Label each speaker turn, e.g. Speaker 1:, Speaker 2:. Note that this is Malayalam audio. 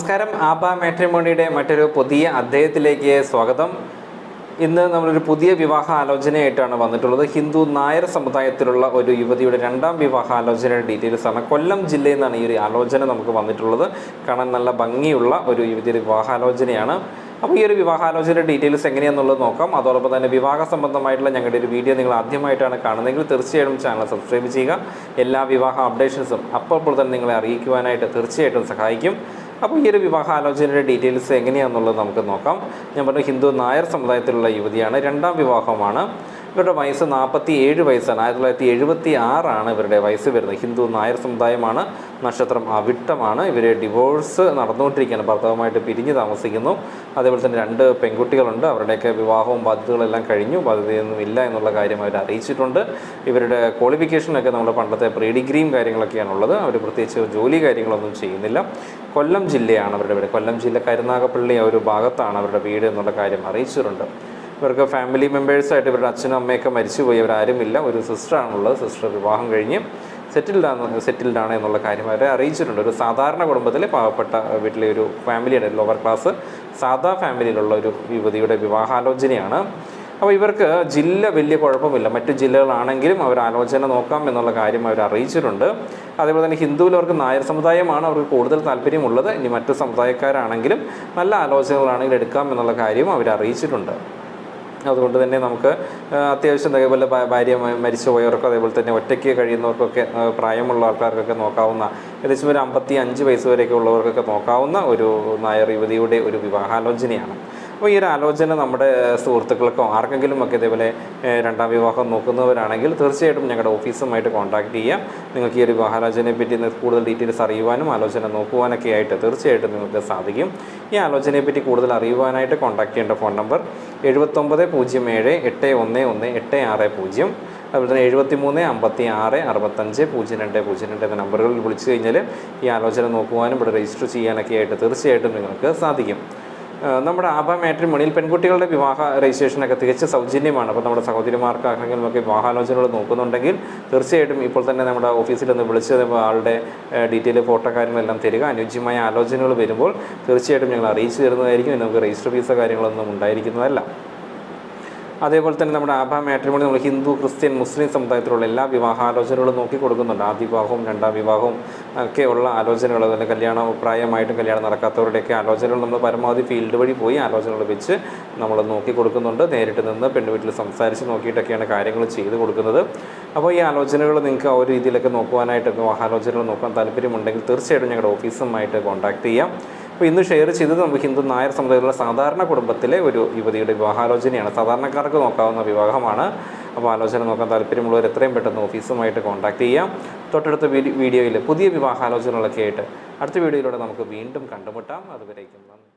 Speaker 1: നമസ്കാരം. ആബ മാട്രിമോണിയുടെ മറ്റൊരു പുതിയ അദ്ദേഹത്തിലേക്ക് സ്വാഗതം. ഇന്ന് നമ്മളൊരു പുതിയ വിവാഹ ആലോചനയായിട്ടാണ് വന്നിട്ടുള്ളത്. ഹിന്ദു നായർ സമുദായത്തിലുള്ള ഒരു യുവതിയുടെ രണ്ടാം വിവാഹ ആലോചനയുടെ ഡീറ്റെയിൽസ് ആണ്. കൊല്ലം ജില്ലയിൽ നിന്നാണ് ഈ ഒരു ആലോചന നമുക്ക് വന്നിട്ടുള്ളത്. കാണാൻ നല്ല ഭംഗിയുള്ള ഒരു യുവതിയുടെ വിവാഹാലോചനയാണ് അപ്പോൾ ഈ ഒരു വിവാഹാലോചനയുടെ ഡീറ്റെയിൽസ് എങ്ങനെയാണെന്നുള്ളത് നോക്കാം. അതോടൊപ്പം തന്നെ വിവാഹ സംബന്ധമായിട്ടുള്ള ഞങ്ങളുടെ ഒരു വീഡിയോ നിങ്ങൾ ആദ്യമായിട്ടാണ് കാണുന്നതെങ്കിൽ തീർച്ചയായിട്ടും ചാനൽ സബ്സ്ക്രൈബ് ചെയ്യുക. എല്ലാ വിവാഹ അപ്ഡേഷൻസും അപ്പോൾ തന്നെ നിങ്ങളെ അറിയിക്കുവാനായിട്ട് തീർച്ചയായിട്ടും സഹായിക്കും. അപ്പോൾ ഈ ഒരു വിവാഹാലോചനയുടെ ഡീറ്റെയിൽസ് എങ്ങനെയാണെന്നുള്ളത് നമുക്ക് നോക്കാം. ഞാൻ പറഞ്ഞു ഹിന്ദു നായർ സമുദായത്തിലുള്ള യുവതിയാണ്. രണ്ടാം വിവാഹമാണ്. ഇവരുടെ വയസ്സ് നാൽപ്പത്തി ഏഴ് വയസ്സാണ്. ആയിരത്തി തൊള്ളായിരത്തി എഴുപത്തി ആറാണ് ഇവരുടെ വയസ്സ് വരുന്നത്. ഹിന്ദു നായർ സമുദായമാണ്. നക്ഷത്രം അവിട്ടമാണ്. ഇവർ ഡിവോഴ്സ് നടന്നുകൊണ്ടിരിക്കുകയാണ്. ഭർത്താവുമായിട്ട് പിരിഞ്ഞ് താമസിക്കുന്നു. അതേപോലെ തന്നെ രണ്ട് പെൺകുട്ടികളുണ്ട്. അവരുടെയൊക്കെ വിവാഹവും ബാധ്യതകളെല്ലാം കഴിഞ്ഞു. ബാധ്യതയൊന്നും ഇല്ല എന്നുള്ള കാര്യം അവർ അറിയിച്ചിട്ടുണ്ട്. ഇവരുടെ ക്വാളിഫിക്കേഷനൊക്കെ നമ്മുടെ പണ്ടത്തെ പ്രീ ഡിഗ്രിയും കാര്യങ്ങളൊക്കെയാണുള്ളത് അവർ പ്രത്യേകിച്ച് ജോലി കാര്യങ്ങളൊന്നും ചെയ്യുന്നില്ല. കൊല്ലം ജില്ലയാണ് അവരുടെ വീട്. കൊല്ലം ജില്ല കരുനാഗപ്പള്ളി ആ ഒരു ഭാഗത്താണ് അവരുടെ വീട് എന്നുള്ള കാര്യം അറിയിച്ചിട്ടുണ്ട്. ഇവർക്ക് ഫാമിലി മെമ്പേഴ്സായിട്ട് ഇവരുടെ അച്ഛനും അമ്മയൊക്കെ മരിച്ചുപോയി. ഇവരാരുമില്ല ഒരു സിസ്റ്ററാണുള്ളത് സിസ്റ്റർ വിവാഹം കഴിഞ്ഞ് സെറ്റിൽഡാണ് സെറ്റിൽഡാണ് എന്നുള്ള കാര്യം അവരെ അറിയിച്ചിട്ടുണ്ട്. ഒരു സാധാരണ കുടുംബത്തിലെ പാവപ്പെട്ട വീട്ടിലെ ഒരു ഫാമിലിയാണ് ലോവർ ക്ലാസ് സാധാ ഫാമിലിയിലുള്ള ഒരു യുവതിയുടെ വിവാഹാലോചനയാണ്. അപ്പോൾ ഇവർക്ക് ജില്ല വലിയ കുഴപ്പമില്ല. മറ്റു ജില്ലകളാണെങ്കിലും അവർ ആലോചന നോക്കാം എന്നുള്ള കാര്യം അവർ അറിയിച്ചിട്ടുണ്ട്. അതേപോലെ തന്നെ ഹിന്ദുവിൽ അവർക്ക് നായർ സമുദായമാണ് അവർക്ക് കൂടുതൽ താല്പര്യമുള്ളത്. ഇനി മറ്റു സമുദായക്കാരാണെങ്കിലും നല്ല ആലോചനകളാണെങ്കിൽ എടുക്കാം എന്നുള്ള കാര്യം അവർ അറിയിച്ചിട്ടുണ്ട്. അതുകൊണ്ട് തന്നെ നമുക്ക് അത്യാവശ്യം അതേപോലെ ഭാര്യ മരിച്ചു പോയവർക്കും അതേപോലെ തന്നെ ഒറ്റയ്ക്ക് കഴിയുന്നവർക്കൊക്കെ പ്രായമുള്ള ആൾക്കാർക്കൊക്കെ നോക്കാവുന്ന ഏകദേശം ഒരു അമ്പത്തി അഞ്ച് വയസ്സ് വരെയൊക്കെ ഉള്ളവർക്കൊക്കെ നോക്കാവുന്ന ഒരു നായർ യുവതിയുടെ ഒരു വിവാഹാലോചനയാണ്. അപ്പോൾ ഈ ഒരു ആലോചന നമ്മുടെ സുഹൃത്തുക്കൾക്കോ ആർക്കെങ്കിലും ഒക്കെ ഇതേപോലെ രണ്ടാം വിവാഹം നോക്കുന്നവരാണെങ്കിൽ തീർച്ചയായിട്ടും ഞങ്ങളുടെ ഓഫീസുമായിട്ട് കോൺടാക്ട് ചെയ്യാം. നിങ്ങൾക്ക് ഈ ഒരു വിവാഹാലോചനയെ പറ്റി കൂടുതൽ ഡീറ്റെയിൽസ് അറിയുവാനും ആലോചന നോക്കുവാനൊക്കെ ആയിട്ട് തീർച്ചയായിട്ടും നിങ്ങൾക്ക് സാധിക്കും. ഈ ആലോചനയെ പറ്റി കൂടുതൽ അറിയുവാനായിട്ട് കോൺടാക്ട് ചെയ്യേണ്ട ഫോൺ നമ്പർ എഴുപത്തൊമ്പത് പൂജ്യം ഏഴ് എട്ട് ഒന്ന് ഒന്ന് എട്ട് ആറ് പൂജ്യം. അതുപോലെ തന്നെ എഴുപത്തി മൂന്ന് അമ്പത്തി ആറ് അറുപത്തഞ്ച് പൂജ്യം രണ്ട് പൂജ്യം രണ്ട് എന്ന നമ്പറുകളിൽ വിളിച്ചു കഴിഞ്ഞാൽ ഈ ആലോചന നോക്കുവാനും ഇവിടെ രജിസ്റ്റർ ചെയ്യാനൊക്കെ ആയിട്ട് തീർച്ചയായിട്ടും നിങ്ങൾക്ക് സാധിക്കും. നമ്മുടെ ആഭ മാട്രിമോണിയിൽ പെൺകുട്ടികളുടെ വിവാഹ രജിസ്ട്രേഷനൊക്കെ തികച്ച് സൗജന്യമാണ്. അപ്പോൾ നമ്മുടെ സഹോദരിമാർക്ക് ആർക്കെങ്കിലും ഒക്കെ വിവാഹാലോചനകൾ നോക്കുന്നുണ്ടെങ്കിൽ തീർച്ചയായിട്ടും ഇപ്പോൾ തന്നെ നമ്മുടെ ഓഫീസിൽ നിന്ന് വിളിച്ച് ആളുടെ ഡീറ്റെയിൽ ഫോട്ടോ കാര്യങ്ങളെല്ലാം തരിക. അനുയോജ്യമായ ആലോചനകൾ വരുമ്പോൾ തീർച്ചയായിട്ടും ഞങ്ങൾ അറിയിച്ചു തരുന്നതായിരിക്കും. നമുക്ക് രജിസ്റ്റർ ഫീസോ കാര്യങ്ങളൊന്നും ഉണ്ടായിരിക്കുന്നതല്ല. അതേപോലെ തന്നെ നമ്മുടെ ആഭ മാട്രിമോണി നമ്മൾ ഹിന്ദു ക്രിസ്ത്യൻ മുസ്ലിം സമുദായത്തിലുള്ള എല്ലാ വിവാഹാലോചനകളും നോക്കി കൊടുക്കുന്നുണ്ട് ആദ്യ വിവാഹവും രണ്ടാം വിവാഹവും ഒക്കെ ഉള്ള ആലോചനകൾ അതുപോലെ കല്യാണ പ്രായമായിട്ടും കല്യാണം നടക്കാത്തവരുടെയൊക്കെ ആലോചനകൾ നമ്മൾ പരമാവധി ഫീൽഡ് വഴി പോയി ആലോചനകൾ വെച്ച് നമ്മൾ നോക്കി കൊടുക്കുന്നുണ്ട് നേരിട്ട് നിന്ന് പെണ്ണുവീട്ടിൽ സംസാരിച്ച് നോക്കിയിട്ടൊക്കെയാണ് കാര്യങ്ങൾ ചെയ്ത് കൊടുക്കുന്നത്. അപ്പോൾ ഈ ആലോചനകൾ നിങ്ങൾക്ക് ആ ഒരു രീതിയിലൊക്കെ നോക്കുവാനായിട്ട് വിവാഹാലോചനകൾ നോക്കാൻ താല്പര്യമുണ്ടെങ്കിൽ തീർച്ചയായിട്ടും ഞങ്ങളുടെ ഓഫീസുമായിട്ട് കോൺടാക്ട് ചെയ്യാം. അപ്പോൾ ഇന്ന് ഷെയർ ചെയ്തത് നമുക്ക് ഹിന്ദു നായർ സമുദായത്തിലുള്ള സാധാരണ കുടുംബത്തിലെ ഒരു യുവതിയുടെ വിവാഹാലോചനയാണ്. സാധാരണക്കാർക്ക് നോക്കാവുന്ന വിവാഹമാണ്. അപ്പോൾ ആലോചന നോക്കാൻ താല്പര്യമുള്ളവർ എത്രയും പെട്ടെന്ന് ഓഫീസുമായിട്ട് കോൺടാക്ട് ചെയ്യാം. തൊട്ടടുത്ത വീഡിയോയിൽ പുതിയ വിവാഹാലോചനകളൊക്കെ ആയിട്ട് അടുത്ത വീഡിയോയിലൂടെ നമുക്ക് വീണ്ടും കണ്ടുമുട്ടാം. അതുവരേക്കും നന്ദി.